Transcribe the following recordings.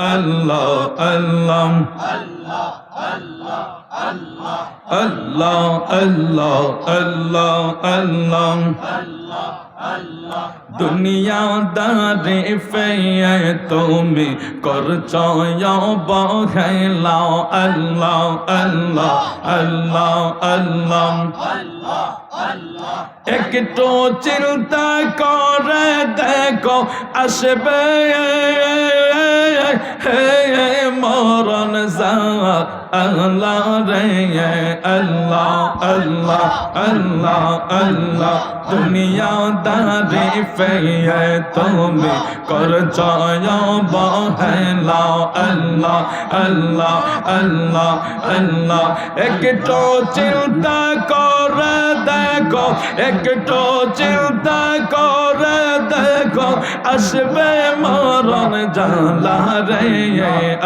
আল্লাহ আল্লাহ। আল্লাহ আল্লাহ আল্লাহ আল্লাহ। দুনিয়া দারে ফেয়ে তুমি করছ বহেলাও আল্লাহ আল্লাহ আল্লাহ আল্লাহ। একটু চিন্তা করে দেখো, আসবে। মরণ আল্লাহ রে আল্লাহ আল্লাহ আল্লাহ আল্লাহ দুনিয়া দারি ফেয়ে তুমি করছ বহেলাও আল্লাহ আল্লাহ আল্লাহ আল্লাহ একটু চিন্তা করে দেখো একটু চিন্তা করে আসবে মরণ জালা রে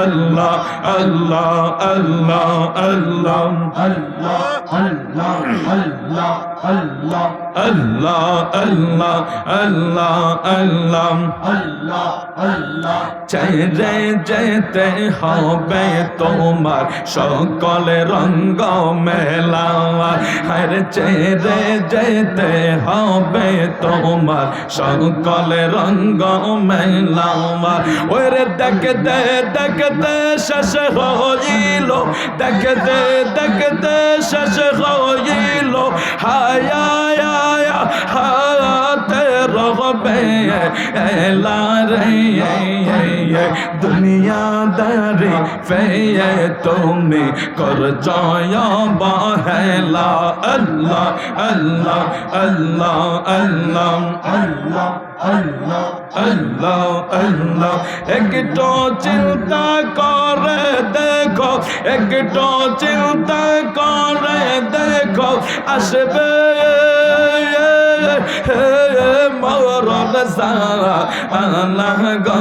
আল্লাহ আল্লাহ আল্লাহ আল্লাহ আল্লাহ আল্লাহ আল্লাহ। আল্লাহ। আল্লাহ আল্লাহ আল্লাহ আল্লাহ। আল্লাহ আল্লাহ। ছেড়ে যেতে হবে তোমার সকল রঙ্গ মেলা। হর ছেড়ে যেতে হবে তোমার সকল রঙ্গ মেলা। ওরে দেখতে দেখতে শেষ হইল দেখতে দেখতে শেষ হইল। হায়া হাতে রহবে এলা রে দুনিয়া দারে ফেয়ে তুমি কর বহেলা, আল্লাহ আল্লাহ আল্লাহ আল্লাহ আল্লাহ। আল্লাহ আল্লাহ আল্লাহ। একটু চিন্তা করে দেখো একটু চিন্তা করে দেখো আসবে। মরণ আল্লাহ গো,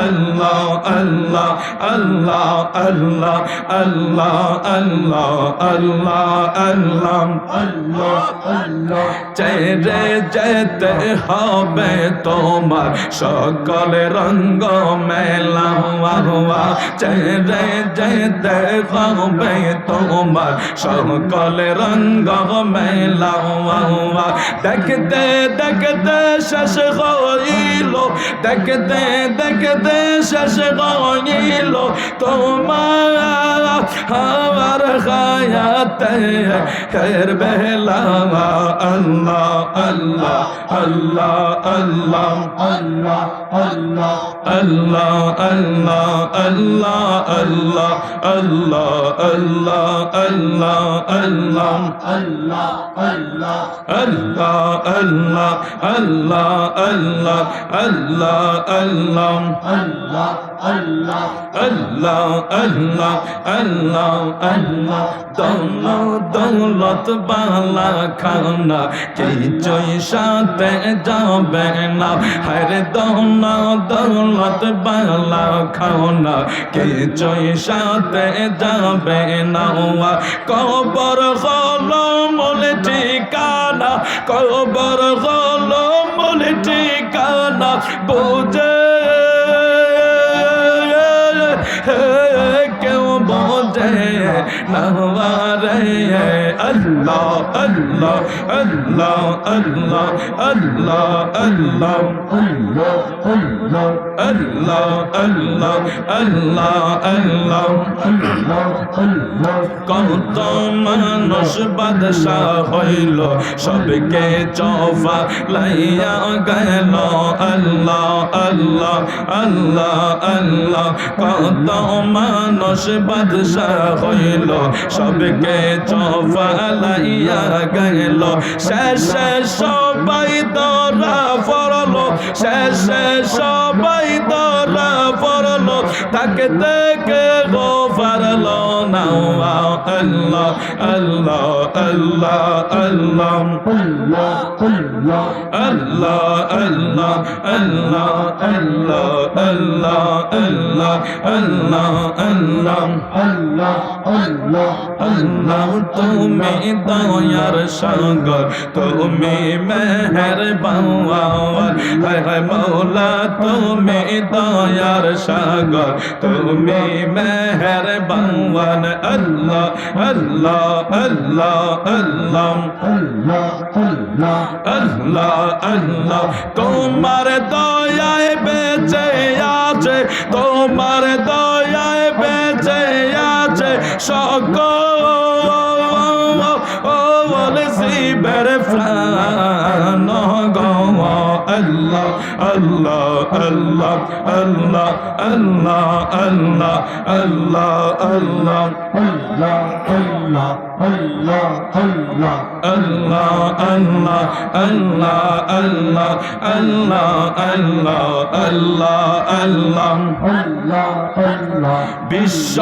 আল্লাহ আল্লাহ আল্লাহ আল্লাহ আল্লাহ আল্লাহ আল্লাহ আল্লাহ আল্লাহ। আল্লাহ ছেড়ে যেতে হবে তোমার সকল রঙ্গ মেলা ছেড়ে যেতে হবে তোমার সকল রঙ্গ মেলা হওয়া দেখতে দেখতে শেষ হইল দেখতে দেখতে শেষ হইল তোমার আমার খায়াতে খের বেলা আল্লাহ আল্লাহ আল্লাহ আল্লাহ আল্লাহ আল্লাহ আল্লাহ আল্লাহ আল্লাহ আল্লাহ আল্লাহ আল্লাহ আল্লাহ আল্লাহ আল্লাহ আল্লাহ আল্লাহ আল্লাহ আল্লাহ আল্লাহ আল্লাহ আল্লাহ। আল্লাহ আল্লাহ আল্লাহ আল্লাহ। আল্লাহ আল্লাহ দৌল দৌলত বালা খানা কিছুই সাথে যাবে না। হরে দৌল দৌলত বালা খানা কিছুই সাথে যাবে না। কবর হলো মূল ঠিকানা কবর হলো মূল ঠিকানা বুঝে। কেউ বোঝে নওয়ারে আল্লাহ আল্লাহ আল্লাহ আল্লাহ আল্লাহ আল্লাহ আল্লাহ আল্লাহ আল্লাহ আল্লাহ আল্লাহ আল্লাহ আল্লাহ আল্লাহ কত মানুষ বাদশাহ হইল সবকে চফা লাইয়া গেল আল্লাহ আল্লাহ আল্লাহ আল্লাহ কত মানুষ বাদশাহ হইল সবকে চফা লাইয়া গেল। শেষে সবাই দরা ফরল শেষে সবাই দরা ফরল তাকে দেখে গো না আল্লাহ আল্লাহ আল্লাহ আল্লাহ Allah, Allah, আল্লাহ আল্লাহ আল্লাহ আল্লাহ আল্লাহ আল্লাহ আল্লাহ Allah, Allah, আল্লাহ তুমি দয়ার সাগর তুমি মেহের বাওয়ার হায় হায় মৌলা তুমি দয়ার সাগর তুমি মেহের বাওয়ার আল্লাহ আল্লাহ আল্লাহ আল্লাহ। Allah, আল্লাহ আল্লাহ তোমার দয়ায় বেঁচে আছে তোমার দয়ায় বেঁচে আছে সকল শিবের প্রাণ। গো আল্লাহ আল্লাহ আল্লাহ আল্লাহ আল্লাহ আল্লাহ আল্লাহ আল্লাহ Allah, Allah, Allah, Allah. আল্লাহ আল্লাহ আল্লাহ আল্লাহ আল্লাহ আল্লাহ আল্লাহ আল্লাহ Allah, Allah, বিশ্ব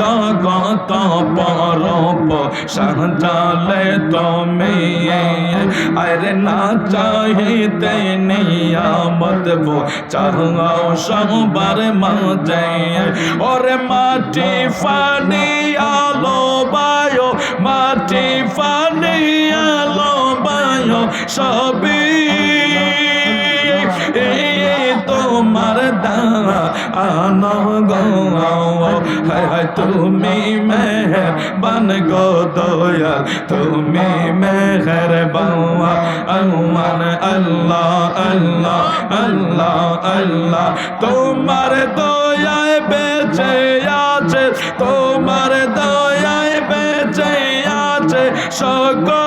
জগত পরপ সাজালে তুমি আরে না চাহিতে নিয়ামত বো চাও সবার মাঝে ওরে মাটি ফানি আলো বায়ো, মাটি ফানি আলো বায়ো সবই। তোমার দানা গো হায় তুমি মেহর বন গো দয়াল, তুমি মেহর বাবা আমান আল্লাহ আল্লাহ আল্লাহ আল্লাহ। তোমার দয়ায় বেঁচে আছে, তোমার দয়ায় বেঁচে আছে, সকল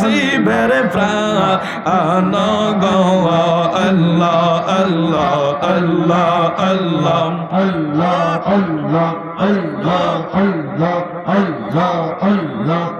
শিবের প্রাণ গো আল্লাহ আল্লাহ আল্লাহ আল্লাহ Allah, Allah, Allah, Allah, Allah, Allah,